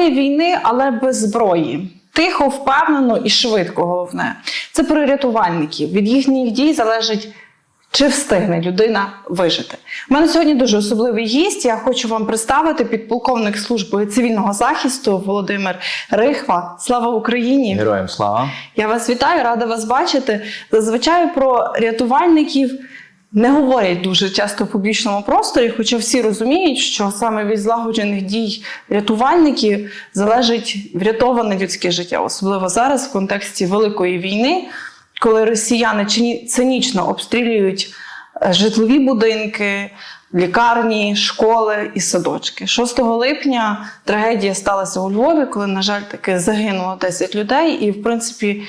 Герої війни, але без зброї. Тихо, впевнено і швидко головне. Це про рятувальників. Від їхніх дій залежить, чи встигне людина вижити. У мене сьогодні дуже особливий гість. Я хочу вам представити підполковник служби цивільного захисту Володимир Рихва. Слава Україні! Героям слава. Я вас вітаю, рада вас бачити. Зазвичай про рятувальників не говорять дуже часто в публічному просторі, хоча всі розуміють, що саме від злагоджених дій рятувальників залежить врятоване людське життя, особливо зараз в контексті великої війни, коли росіяни цинічно обстрілюють е, житлові будинки. Лікарні, школи і садочки. 6 липня трагедія сталася у Львові, коли, на жаль, таки загинуло 10 людей. І, в принципі,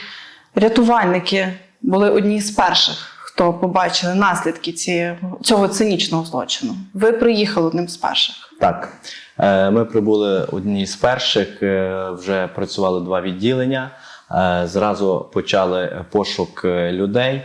рятувальники були одні з перших, хто побачили наслідки цього цинічного злочину. Ви приїхали одним з перших. Так, е, ми прибули одні з перших, е, вже працювали два відділення. Е, Зразу почали пошук людей.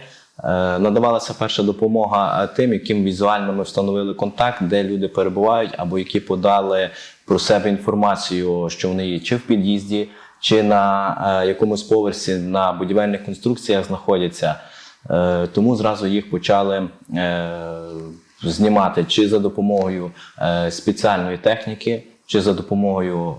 Надавалася перша допомога тим, яким візуально ми встановили контакт, де люди перебувають, або які подали про себе інформацію, що вони є чи в під'їзді, чи на якомусь поверсі на будівельних конструкціях знаходяться. Е, Тому зразу їх почали е, знімати чи за допомогою е, спеціальної техніки, чи за допомогою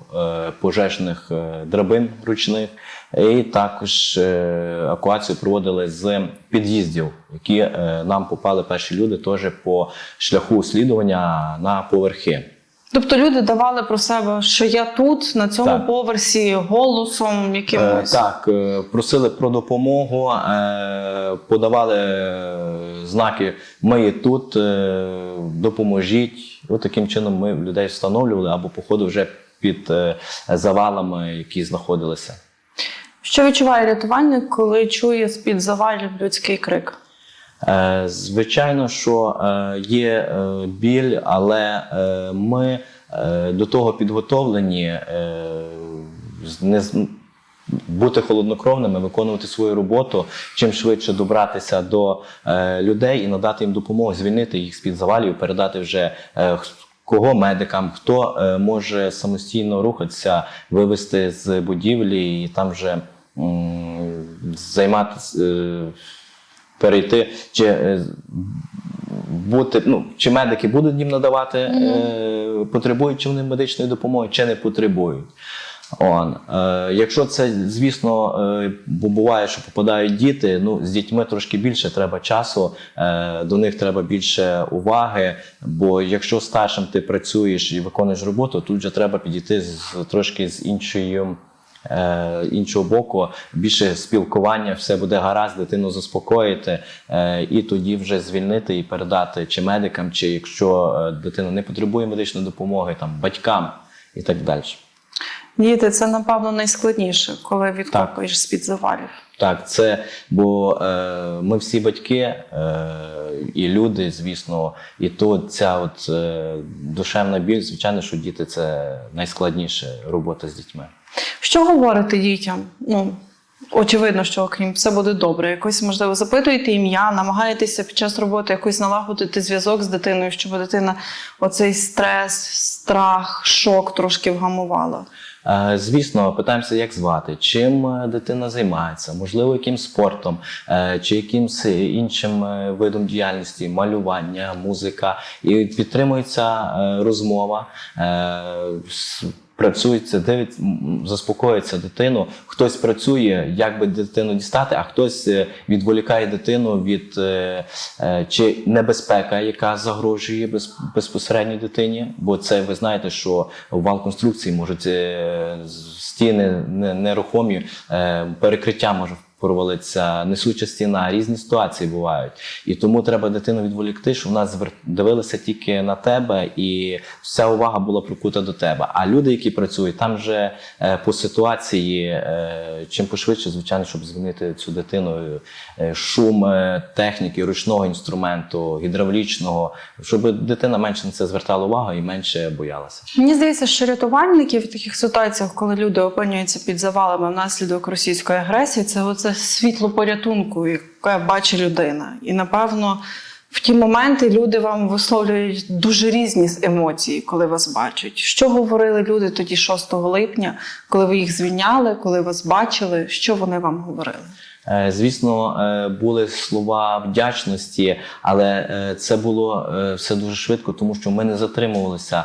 пожежних драбин ручних. І також евакуацію проводили з під'їздів, які нам попали перші люди теж по шляху слідування на поверхи. Тобто люди давали про себе, що я тут, на цьому Так. поверсі, голосом Е, якимось. Так, е, просили про допомогу, е, подавали е, знаки Ми є тут, е, допоможіть. От таким чином ми людей встановлювали або по ходу вже під е, завалами, які знаходилися. Що відчуває рятувальник, коли чує з-під завалів людський крик? Е, Звичайно, що е, є е, біль, але ми до того підготовлені з- не бути холоднокровними, виконувати свою роботу, чим швидше добратися до людей і надати їм допомогу, звільнити їх з-під завалів, передати вже. Кого медикам, хто може самостійно рухатися, вивести з будівлі і там вже займатися, перейти, чи е, бути, ну, чи медики будуть їм надавати, е, потребують чи вони медичної допомоги, чи не потребують. Он. Е, якщо це, звісно, е, бо буває, що попадають діти, ну, з дітьми трошки більше треба часу, е, до них треба більше уваги. Бо якщо старшим ти працюєш і виконуєш роботу, тут вже треба підійти з, трошки з іншою іншого боку, більше спілкування, все буде гаразд, дитину заспокоїти, е, і тоді вже звільнити і передати чи медикам, чи якщо е, дитина не потребує медичної допомоги, там батькам і так далі. Діти, це напевно найскладніше, коли відкопуєш з-під завалів. Так, це бо е, ми всі батьки е, і люди, звісно, і тут ця от е, душевна біль, звичайно, що діти це найскладніша робота з дітьми. Що говорити дітям? Ну, очевидно, що окрім все буде добре. Якось, можливо, запитуєте ім'я, намагаєтеся під час роботи якось налагодити зв'язок з дитиною, щоб дитина оцей стрес, страх, шок трошки вгамувала. Е, Звісно, питаємося, як звати, чим е, дитина займається, можливо, яким спортом, е, чи якимсь іншим видом діяльності, малювання, музика. І підтримується розмова. Працюється, дивиться, заспокоїться дитину. Хтось працює, як би дитину дістати, а хтось е, відволікає дитину від е, е, чи небезпека, яка загрожує без, безпосередньо дитині. Бо це ви знаєте, що в вал-конструкції можуть стіни не- нерухомі, перекриття може провалитися, несуча стіна, різні ситуації бувають. І тому треба дитину відволікти, щоб вона дивилася тільки на тебе, і вся увага була прикута до тебе. А люди, які працюють, там вже е, по ситуації, е, чим пошвидше, звичайно, щоб звільнити цю дитину, е, шум техніки, ручного інструменту, гідравлічного, щоб дитина менше на це звертала увагу і менше боялася. Мені здається, що рятувальники в таких ситуаціях, коли люди опинюються під завалами внаслідок російської агресії, це оце світло порятунку, яке бачить людина. І напевно В ті моменти люди вам висловлюють дуже різні емоції, коли вас бачать. Що говорили люди тоді 6 липня, коли ви їх звільняли, коли вас бачили? Що вони вам говорили? Е, Звісно, е, були слова вдячності, але е, це було все дуже швидко, тому що ми не затримувалися.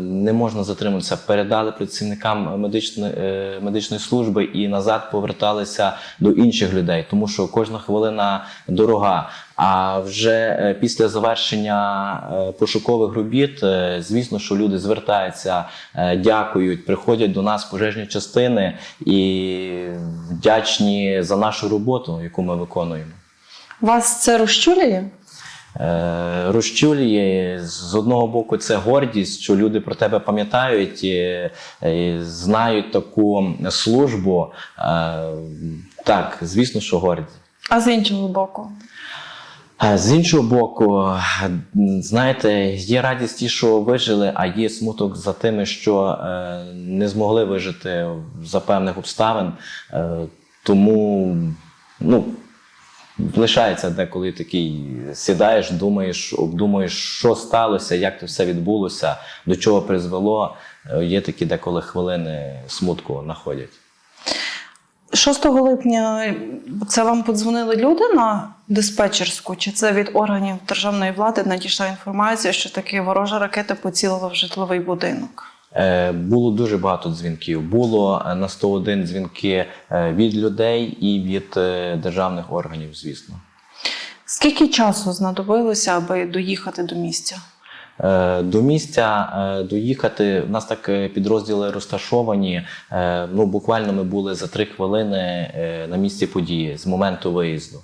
Не можна затримуватися. Передали працівникам медичної, медичної служби і назад поверталися до інших людей, тому що кожна хвилина дорога. А вже е, після завершення е, пошукових робіт, е, звісно, що люди звертаються, дякують, приходять до нас пожежні частини і вдячні за нашу роботу, яку ми виконуємо. Вас це розчулює? Розчулює з одного боку це гордість, що люди про тебе пам'ятають і, і знають таку службу. Так, звісно, що горді. А з іншого боку? З іншого боку, знаєте, є радість ті, що вижили, а є смуток за тими, що е, не змогли вижити за певних обставин. Е, тому ну, лишається деколи такий, сідаєш, думаєш, обдумуєш, що сталося, як це все відбулося, до чого призвело. Е, Є такі деколи хвилини смутку находять. 6 липня це вам подзвонили люди на диспетчерську, чи це від органів державної влади надійшла інформація, що таки ворожа ракета поцілила в житловий будинок? Е, Було дуже багато дзвінків. Було е, на 101 дзвінки е, від людей і від державних органів, звісно. Скільки часу знадобилося, аби доїхати до місця? Е, До місця е, доїхати. У нас так е, підрозділи розташовані. Ну, буквально ми були за три хвилини на місці події з моменту виїзду.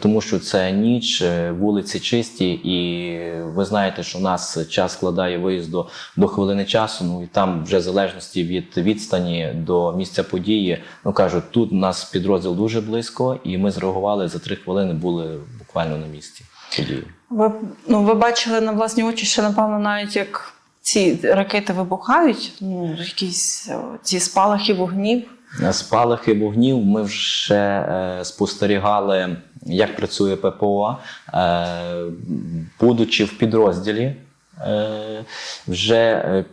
Тому що це ніч, вулиці чисті, і ви знаєте, що в нас час складає виїзду до хвилини часу. Ну і там, вже в залежності від відстані до місця події, ну кажуть, тут у нас підрозділ дуже близько, і ми зреагували за три хвилини, були буквально на місці події. Ви, ну, ви бачили на власні очі, що, напевно, навіть як ці ракети вибухають, ну, якісь ці спалахи вогнів. Спалахи вогнів ми вже е, спостерігали, як працює ППО, е, будучи в підрозділі. Е, вже е,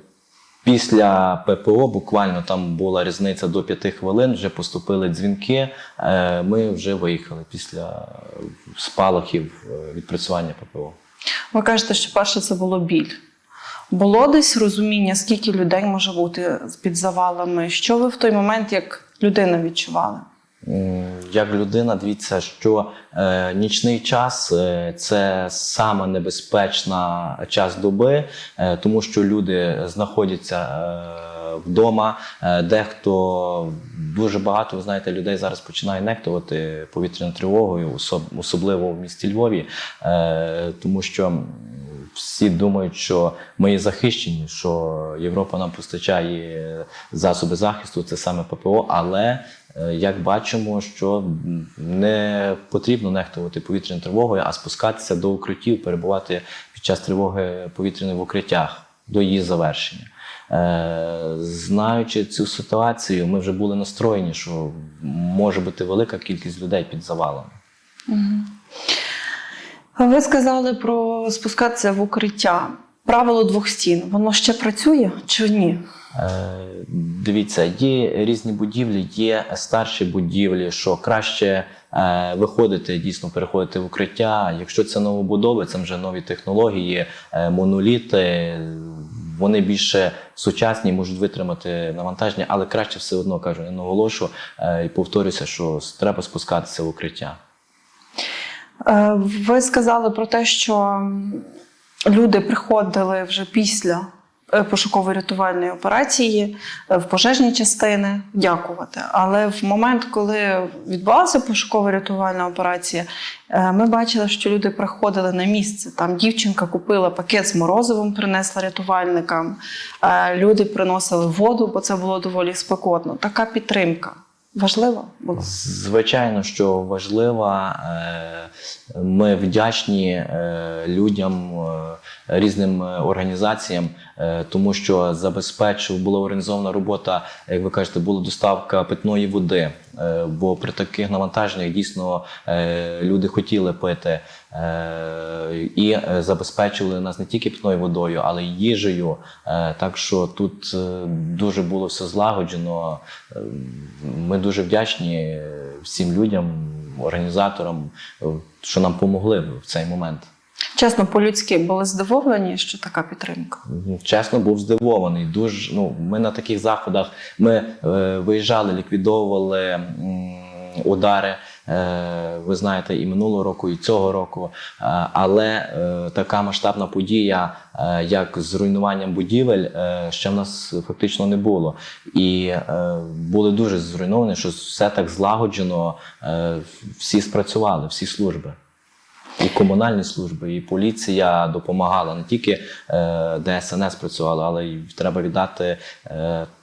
після ППО, буквально там була різниця до 5 хвилин, вже поступили дзвінки. Е, ми вже виїхали після спалахів е, відпрацювання ППО. Ви кажете, що перше це було біль. Було десь розуміння, скільки людей може бути під завалами? Що ви в той момент як людина відчували? Як людина, дивіться, що е, нічний час е, це саме небезпечна час доби, е, тому що люди знаходяться е, вдома. Е, дехто дуже багато, ви знаєте, людей зараз починає нехтувати повітряною тривогою, особ- особливо в місті Львові, е, тому що. Всі думають, що ми є захищені, що Європа нам постачає засоби захисту, це саме ППО, але Е, Як бачимо, що не потрібно нехтувати повітряною тривогою, а спускатися до укриттів, перебувати під час тривоги повітряної в укриттях до її завершення. Е, Знаючи цю ситуацію, ми вже були настроєні, що може бути велика кількість людей під завалами. Ви сказали про спускатися в укриття. Правило двох стін. Воно ще працює чи ні? Е, Дивіться, є різні будівлі, є старші будівлі, що краще е, виходити, дійсно переходити в укриття. Якщо це новобудови, це вже нові технології, е, моноліти. Вони більше сучасні, можуть витримати навантаження, але краще все одно кажу, я наголошу і повторюся, що треба спускатися в укриття. Ви сказали про те, що люди приходили вже після е, пошуково-рятувальної операції е, в пожежні частини дякувати. Але в момент, коли відбулася пошуково-рятувальна операція, е, ми бачили, що люди приходили на місце. Там дівчинка купила пакет з морозивом, принесла рятувальникам. Люди приносили воду, бо це було доволі спекотно. Така підтримка важлива було Звичайно, що важлива. Е, Ми вдячні е, людям, е, різним організаціям, тому що забезпечив, була організована робота, як ви кажете, була доставка питної води. Бо при таких навантаженнях дійсно люди хотіли пити. Е, і е, забезпечували нас не тільки питною водою, але й їжею. Е, так що тут дуже було все злагоджено. Ми дуже вдячні всім людям, організаторам, що нам допомогли в цей момент. Чесно, по-людськи були здивовані, що така підтримка. Чесно, був здивований. Дуже ну, ми на таких заходах ми е, виїжджали, ліквідовували м, удари. Е, ви знаєте, і минулого року, і цього року. Е, але е, така масштабна подія, як з руйнуванням будівель, ще в нас фактично не було. І були дуже зруйновані, що все так злагоджено, всі спрацювали, всі служби. І комунальні служби, і поліція допомагала не тільки ДСНС працювала, але й треба віддати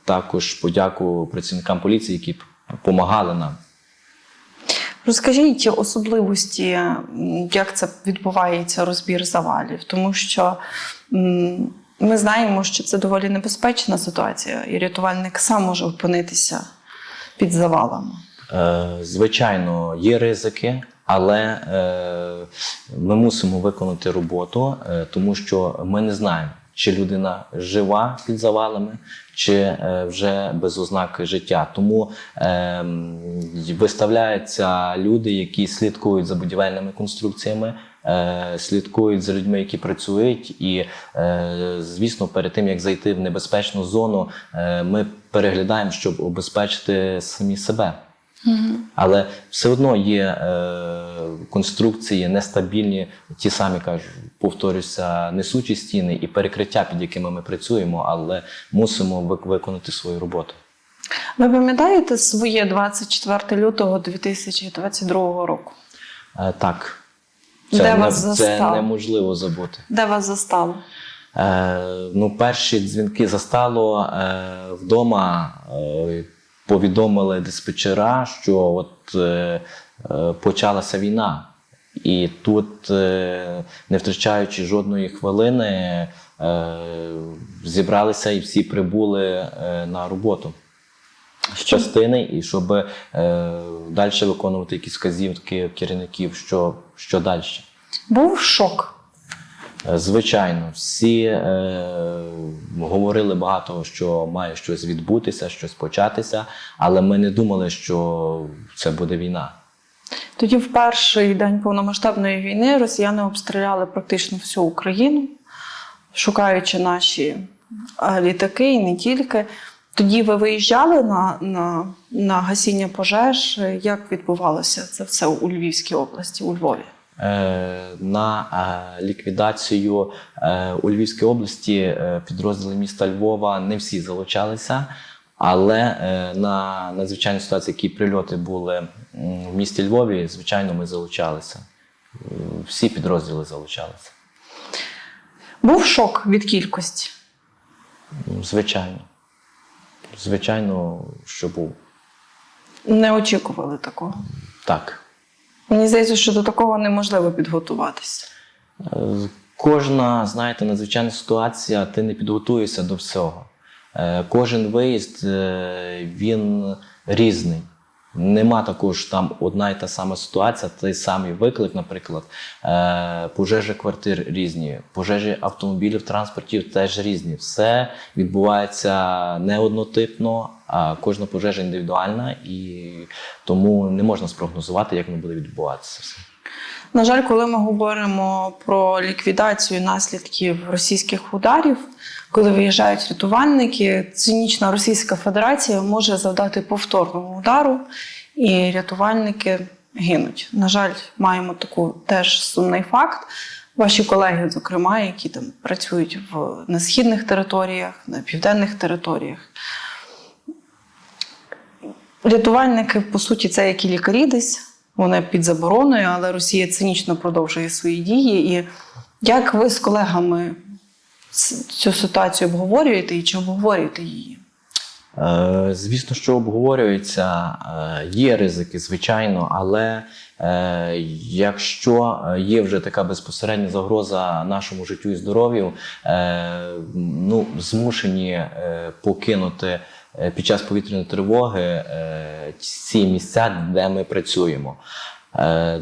також подяку працівникам поліції, які допомагали нам. Розкажіть особливості, як це відбувається розбір завалів, тому що ми знаємо, що це доволі небезпечна ситуація, і рятувальник сам може опинитися під завалами. Е, звичайно, є ризики, але е, ми мусимо виконати роботу, е, тому що ми не знаємо, чи людина жива під завалами, чи е, вже без ознак життя. Тому е, виставляються люди, які слідкують за будівельними конструкціями. е, Слідкують за людьми, які працюють, і е, звісно, перед тим як зайти в небезпечну зону, ми переглядаємо, щоб обезпечити самі себе. Але все одно є е, конструкції нестабільні, ті самі кажу, повторюся, несучі стіни і перекриття, під якими ми працюємо, але мусимо виконати свою роботу. Ви пам'ятаєте своє 24 лютого 2022 року? Е, так, Де це, не, вас це неможливо забути. Де вас застало? Е, ну, перші дзвінки застало е, вдома. Е, повідомили диспетчера, що от е, е, почалася війна. І тут, е, не втрачаючи жодної хвилини, е, зібралися і всі прибули е, на роботу з частини, і щоб е, далі виконувати якісь вказівки керівників, що, що далі. Був шок. Е, Звичайно, всі е, говорили багато, що має щось відбутися, щось початися, але ми не думали, що це буде війна. Тоді, в перший день повномасштабної війни, росіяни обстріляли практично всю Україну, шукаючи наші е, літаки і не тільки. Тоді ви виїжджали на, на, на гасіння пожеж. Як відбувалося це все у Львівській області, у Львові? Е, На е, ліквідацію е, у Львівській області підрозділи міста Львова не всі залучалися, але на надзвичайні ситуації, які прильоти були в місті Львові, звичайно, ми залучалися. Всі підрозділи залучалися. Був шок від кількості. Ну, Звичайно. Звичайно, що був. Не очікували такого. Так. Мені здається, що до такого неможливо підготуватися. Кожна, знаєте, надзвичайна ситуація, ти не підготуєшся до всього. Е, Кожен виїзд е, він різний. Нема також там одна і та сама ситуація, той самий виклик, наприклад. Е, Пожежі квартир різні, пожежі автомобілів, транспортів теж різні. Все відбувається не однотипно, а кожна пожежа індивідуальна, і тому не можна спрогнозувати, як воно буде відбуватися. все. На жаль, коли ми говоримо про ліквідацію наслідків російських ударів, коли виїжджають рятувальники, цинічна Російська Федерація може завдати повторного удару, і рятувальники гинуть. На жаль, маємо таку теж сумний факт. Ваші колеги, зокрема, які там працюють в на східних територіях, на південних територіях. Рятувальники, по суті, це як і лікарі десь. Вони під забороною, але Росія цинічно продовжує свої дії. І як ви з колегами цю ситуацію обговорюєте і чи обговорюєте її? Е, Звісно, що обговорюється, Е, є ризики, звичайно, але е, якщо є вже така безпосередня загроза нашому життю і здоров'ю, ну, змушені покинути під час повітряної тривоги ці місця, де ми працюємо. Е,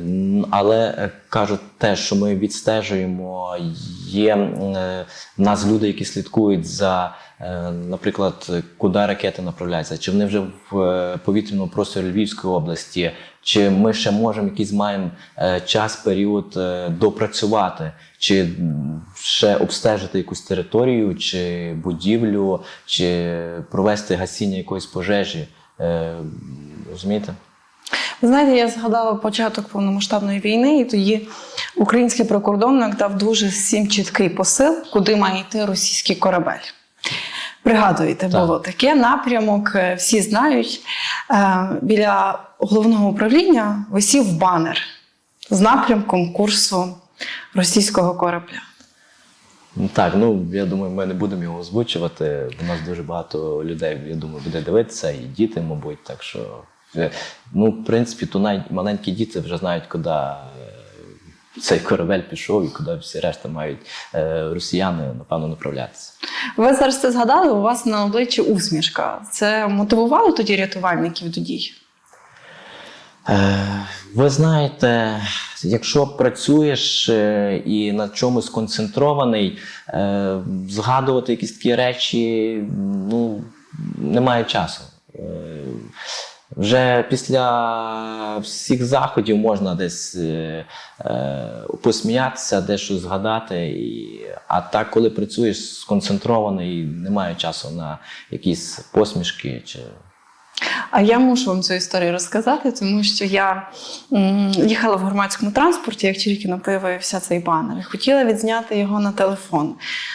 Але кажуть те, що ми відстежуємо, є е, в нас люди, які слідкують за, е, наприклад, куди ракети направляються, чи вони вже в повітряному просторі Львівської області, чи ми ще можемо якийсь маємо час, період допрацювати, чи ще обстежити якусь територію, чи будівлю, чи провести гасіння якоїсь пожежі. Розумієте? Ви знаєте, я згадала початок повномасштабної війни, і тоді український прикордонник дав дуже всім чіткий посил, куди має йти російський корабель. Пригадуєте, Так. було таке напрямок, е, всі знають. Е, Біля головного управління висів банер з напрямком курсу російського корабля. Так, ну я думаю, ми не будемо його озвучувати. У нас дуже багато людей, я думаю, буде дивитися, і діти, мабуть. Так що, ну, в принципі, то навіть маленькі діти вже знають, куди е, цей корабель пішов і куди всі решта мають е, росіяни, напевно, направлятися. Ви зараз це згадали, у вас на обличчі усмішка. Це мотивувало тоді рятувальників до дій? Е, Ви знаєте, якщо працюєш е, і на чомусь концентрований, е, згадувати якісь такі речі ну, немає часу. Вже після всіх заходів можна десь е, е, посміятися, дещо згадати. І, а так, коли працюєш сконцентрований, немає часу на якісь посмішки чи А я мушу вам цю історію розказати, тому що я їхала в громадському транспорті, як тільки на появився цей банер, хотіла відзняти його на телефон.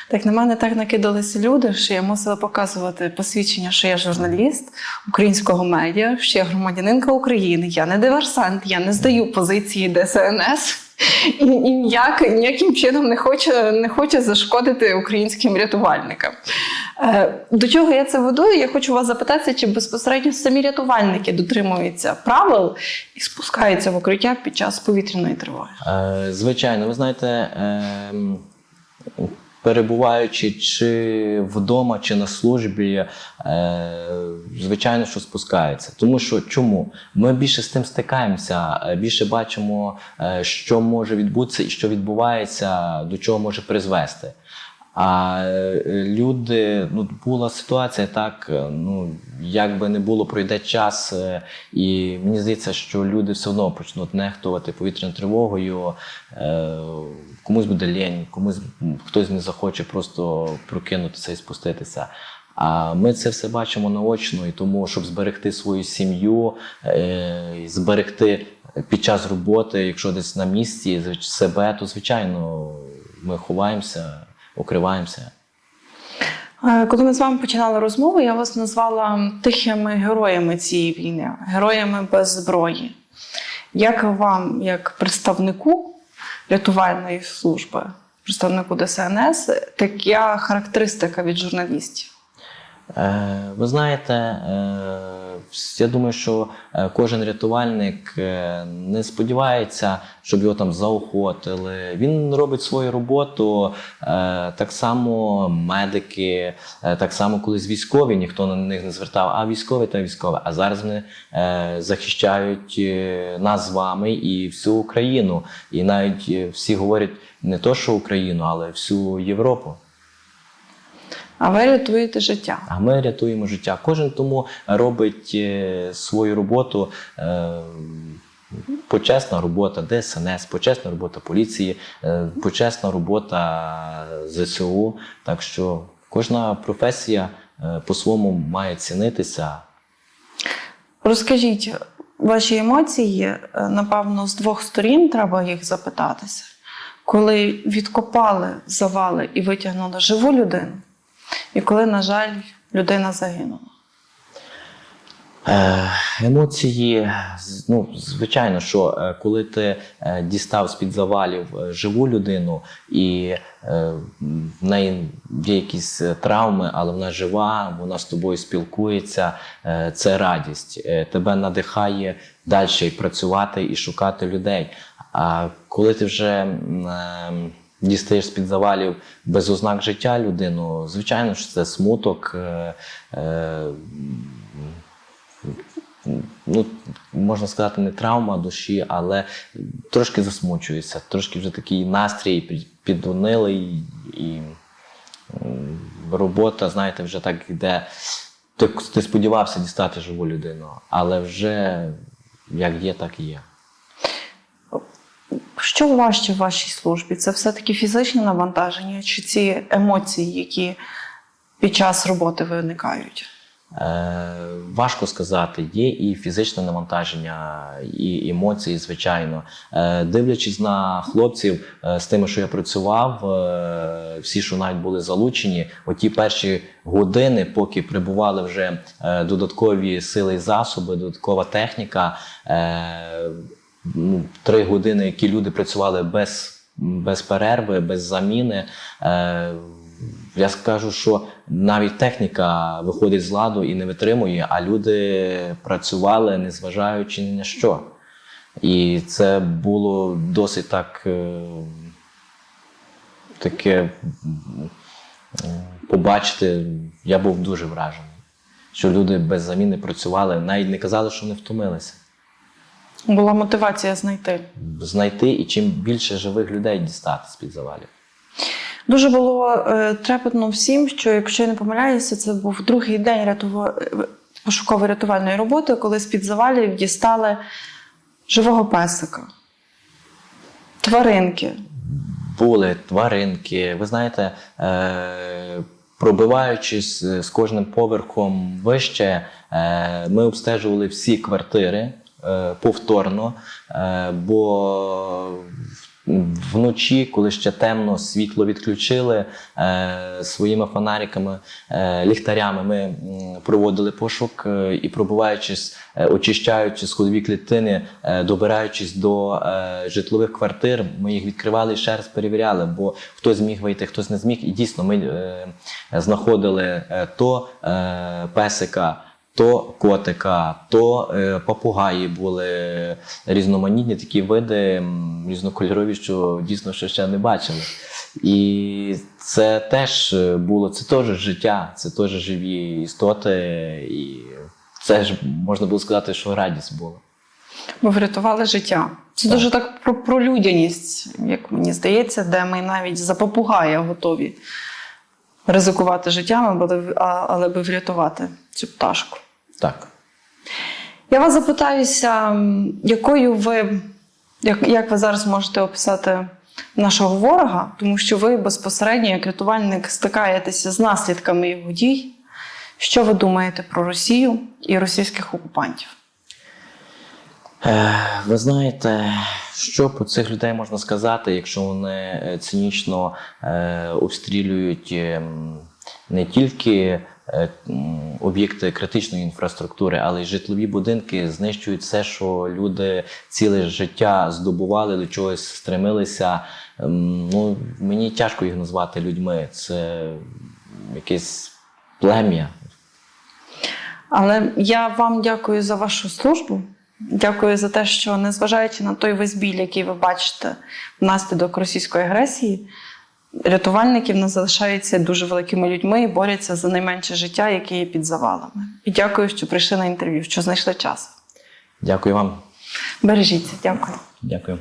Так на мене так накидалися люди, що я мусила показувати посвідчення, що я журналіст українського медіа, що я громадянинка України, я не диверсант, я не здаю позиції ДСНС. І, і ніяк, ніяким чином не хоче, не хоче зашкодити українським рятувальникам. Е, До чого я це веду? Я хочу вас запитати, чи безпосередньо самі рятувальники дотримуються правил і спускаються в укриття під час повітряної тривоги. Е, Звичайно, ви знаєте, ем, перебуваючи чи вдома, чи на службі, е, звичайно, що спускається. Тому що чому? Ми більше з тим стикаємося, е, більше бачимо, е, що може відбутися і що відбувається, до чого може призвести. А е, люди, ну була ситуація так, е, ну як би не було, пройде час, е, і мені здається, що люди все одно почнуть нехтувати повітряною тривогою. Комусь буде лінь, комусь хтось не захоче просто прокинутися і спуститися. А ми це все бачимо наочно, і тому, щоб зберегти свою сім'ю, зберегти під час роботи, якщо десь на місці себе, то звичайно ми ховаємося, укриваємося. Е, Коли ми з вами починали розмову, я вас назвала тихими героями цієї війни, героями без зброї. Як вам, як представнику рятувальної служби, представнику ДСНС, така характеристика від журналістів? Е, Ви знаєте, е, я думаю, що е, кожен рятувальник не сподівається, щоб його там заохотили. Він робить свою роботу. Так само медики, так само колись військові, ніхто на них не звертав, а військові та військові. А зараз вони захищають нас з вами і всю Україну. І навіть всі говорять не то, що Україну, але всю Європу. А ви рятуєте життя. А ми рятуємо життя. Кожен тому робить е, свою роботу. е, Почесна робота ДСНС, почесна робота поліції, е, почесна робота ЗСУ. Так що кожна професія по-своєму має цінитися. Розкажіть ваші емоції, напевно, з двох сторін треба їх запитатися. Коли відкопали завали і витягнули живу людину, і коли, на жаль, людина загинула. Е, Емоції, ну, звичайно, що е, коли ти е, дістав з-під завалів е, живу людину, і в неї є якісь травми, але вона жива, вона з тобою спілкується, це радість. Тебе надихає далі працювати і шукати людей. А коли ти вже дістаєш з-під завалів без ознак життя людину, звичайно, що це смуток. е, е, ну, можна сказати, не травма душі, але трошки засмучується, трошки вже такий настрій під- підунилий і робота, знаєте, вже так йде. Ти, ти сподівався дістати живу людину, але вже як є, так і є. Що важче в вашій службі? Це все-таки фізичне навантаження чи ці емоції, які під час роботи виникають? Е, важко сказати, є і фізичне навантаження, і емоції, звичайно. Е, дивлячись на хлопців е, з тими, що я працював, е, всі, що навіть були залучені, оті перші години, поки прибували вже е, додаткові сили і засоби, додаткова техніка. Е, ну, три години, які люди працювали без, без перерви, без заміни. Е, я скажу, що навіть техніка виходить з ладу і не витримує, а люди працювали, незважаючи ні на що. І це було досить так е, таке побачити. Я був дуже вражений, що люди без заміни працювали, навіть не казали, що не втомилися. Була мотивація знайти. Знайти і чим більше живих людей дістати з-під завалів. Дуже було е, трепетно всім, що якщо я не помиляюся, це був другий день рятува... е, пошуково-рятувальної роботи, коли з-під завалів дістали живого песика, тваринки. були тваринки. Ви знаєте, е, пробиваючись е, з кожним поверхом вище, е, ми обстежували всі квартири повторно, е, бо вночі, коли ще темно, світло відключили е, своїми фонариками, е, ліхтарями. Ми проводили пошук е, і пробуваючись, е, очищаючи сходові клітини, е, добираючись до е, житлових квартир, ми їх відкривали і ще раз перевіряли, бо хтось зміг вийти, хтось не зміг. І дійсно ми е, знаходили е, то е, песика. То котика, то е, папугаї були різноманітні такі види, різнокольорові, що дійсно ще, ще не бачили. І це теж е, було, це теж життя, це теж живі істоти, і це ж можна було сказати, що радість була. Ви врятували життя. Це Так. дуже так про, про людяність, як мені здається, де ми навіть за попугая готові ризикувати життям, але, би врятувати цю пташку. Так. Я вас запитаюся, якою ви, як, як ви зараз можете описати нашого ворога, тому що ви безпосередньо, як рятувальник, стикаєтеся з наслідками його дій. Що ви думаєте про Росію і російських окупантів? Е, Ви знаєте, що про цих людей можна сказати, якщо вони е, цинічно е, обстрілюють ем, не тільки об'єкти критичної інфраструктури, але й житлові будинки, знищують все, що люди ціле життя здобували, до чогось стремилися. Ем, Ну, мені тяжко їх назвати людьми. Це якесь плем'я. Але я вам дякую за вашу службу. Дякую за те, що незважаючи на той весь біль, який ви бачите внаслідок російської агресії, рятувальників не залишаються дуже великими людьми і борються за найменше життя, яке є під завалами. І дякую, що прийшли на інтерв'ю, що знайшли час. Дякую вам. Бережіться, дякую. Дякую.